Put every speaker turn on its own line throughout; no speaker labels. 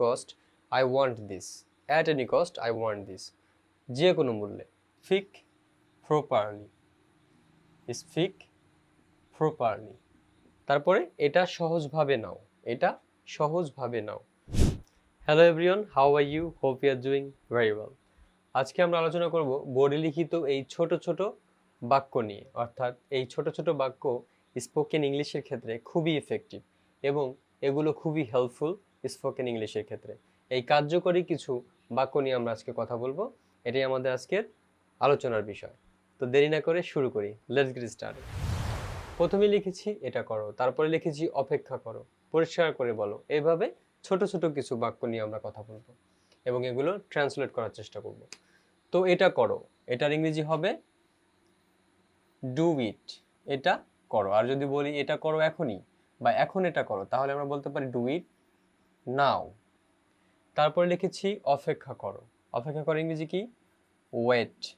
Cost I want this at any cost I want this যে কোনো মূল্যে। ফিক প্রপারলি স্পিক প্রপারলি তারপরে এটা সহজভাবে নাও। এটা সহজভাবে নাও। Hello everyone how are you hope you are doing very well আজকে আমরা আলোচনা করব বোর্ডে লিখিত এই ছোট ছোট বাক্য নিয়ে। অর্থাৎ এই ছোট ছোট বাক্য স্পোকেন ইংলিশের ক্ষেত্রে খুবই এফেক্টিভ এবং এগুলো খুবই হেল্পফুল স্পোকেন ইংলিশের ক্ষেত্রে। এই কার্যকরী কিছু বাক্য নিয়ে আমরা আজকে কথা বলব। এটাই আমাদের আজকের আলোচনার বিষয়। তো দেরি না করে শুরু করি। লেটস গেট স্টার্ট প্রথমে লিখেছি, এটা করো। তারপরে লিখেছি, অপেক্ষা করো। পরিষ্কার করে বলো। এভাবে ছোট ছোট কিছু বাক্য নিয়ে আমরা কথা বলব এবং এগুলো ট্রান্সলেট করার চেষ্টা করব। তো এটা করো। এটার ইংরেজি হবে ডু ইট এটা করো। আর যদি বলি, এটা করো এখনই বা এখন এটা করো, তাহলে আমরা বলতে পারি ডু ইট নাও। তারপরে লিখেছি, অপেক্ষা করো। অপেক্ষা করো ইংরেজি কি? ওয়েট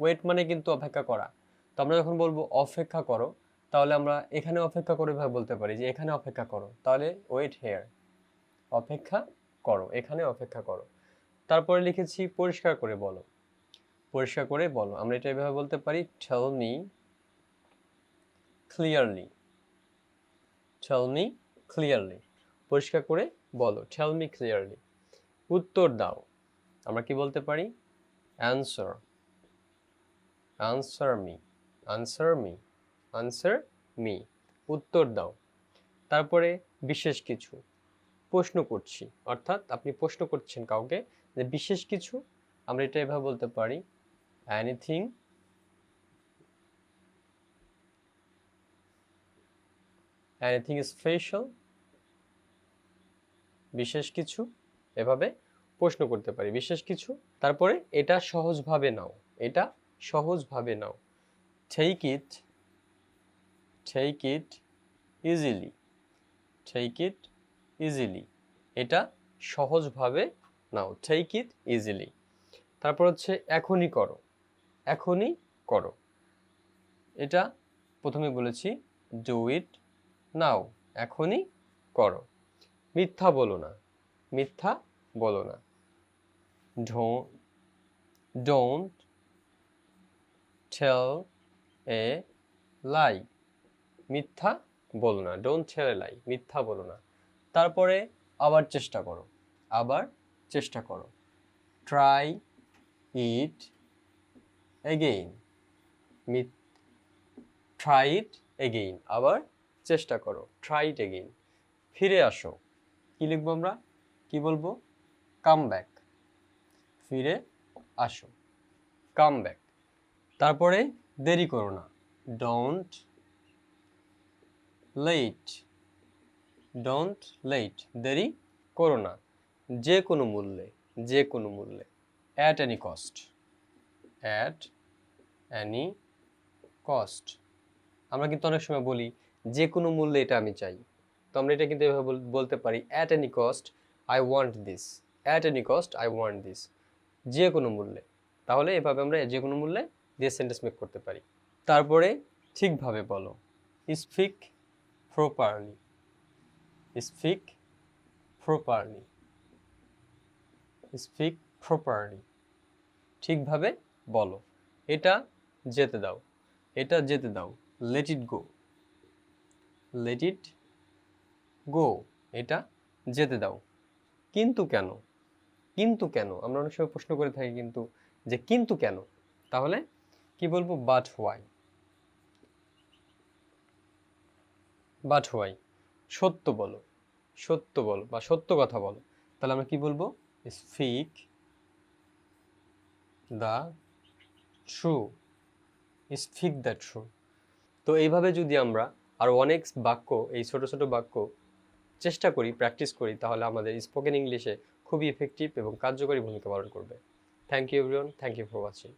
ওয়েট মানে কিন্তু অপেক্ষা করা। তো আমরা যখন বলব, অপেক্ষা করো, তাহলে আমরা এখানে অপেক্ষা করে ভাবে বলতে পারি যে, এখানে অপেক্ষা করো। তাহলে ওয়েট হেয়ার অপেক্ষা করো। এখানে অপেক্ষা করো। তারপরে লিখেছি, পরিষ্কার করে বলো। পরিষ্কার করে বলো। আমরা এটা এভাবে বলতে পারি tell me clearly tell me clearly পরিষ্কার করে বলো টেল মি ক্লিয়ারলি উত্তর দাও। আমরা কি বলতে পারি? Answer answer me answer me answer me উত্তর দাও। তারপরে বিশেষ কিছু। প্রশ্ন করছি। অর্থাৎ আপনি প্রশ্ন করছেন কাউকে যে বিশেষ কিছু, আমরা এটা এভাবে বলতে পারি। এনিথিং এনিথিং স্পেশাল বিশেষ কিছু এভাবে প্রশ্ন করতে পারি। বিশেষ কিছু, তারপরে এটা সহজভাবে নাও, এটা সহজভাবে নাও। Take it take it easily take it easily এটা সহজভাবে নাও। টেক ইট ইজিলি তারপর হচ্ছে এখনই করো এখনই করো। এটা প্রথমে বলেছি ডু ইট নাও এখনই করো। মিথ্যা বলো না। মিথ্যা বলো না। ডোন্ট টেল এ লাই মিথ্যা বলো না। ডোন্ট টেল এ লাই মিথ্যা বলো না। তারপরে আবার চেষ্টা করো। আবার চেষ্টা করো। Try it again myth try it again আবার চেষ্টা করো। ট্রাই ইট এগেইন ফিরে আসো। কি লিখব আমরা? কি বলব? কাম ব্যাক ফিরে আসো। কাম ব্যাক তারপরে দেরি করো না। ডোন্ট লেট ডোন্ট লেট দেরি করো না। যে কোনো মূল্যে, যে কোনো মূল্যে। At any cost at any cost আমরা কিন্তু অনেক সময় বলি, যে কোনো মূল্যে এটা আমি চাই। তো আমরা এটা কিন্তু এভাবে বল- বলতে পারি at any cost I want this at any cost I want this যে কোনো মূল্যে। তাহলে এভাবে আমরা যে কোনো মূল্যে দিয়ে সেন্টেন্স মেক করতে পারি। তারপরে ঠিকভাবে বলো speak properly speak properly speak properly ঠিকভাবে বলো, এটা যেতে দাও, এটা যেতে দাও let it go let it গো, এটা যেতে দাও। কিন্তু কেন? কিন্তু কেন? আমরা অনেক সময় প্রশ্ন করে থাকি কিন্তু, যে কিন্তু কেন? তাহলে কি বলব? বাট হোয়াই বাট হোয়াই সত্য বলো। সত্য বলো বা সত্য কথা বলো। তাহলে আমরা কি বলব? Speak the true speak the true তো এইভাবে যদি আমরা আর অনেক বাক্য, এই ছোট ছোট বাক্য চেষ্টা করি প্র্যাকটিস করি, তাহলে আমাদের স্পোকেন ইংলিশে খুবই এফেক্টিভ এবং কার্যকরী ভূমিকা পালন করবে। Thank you everyone thank you for watching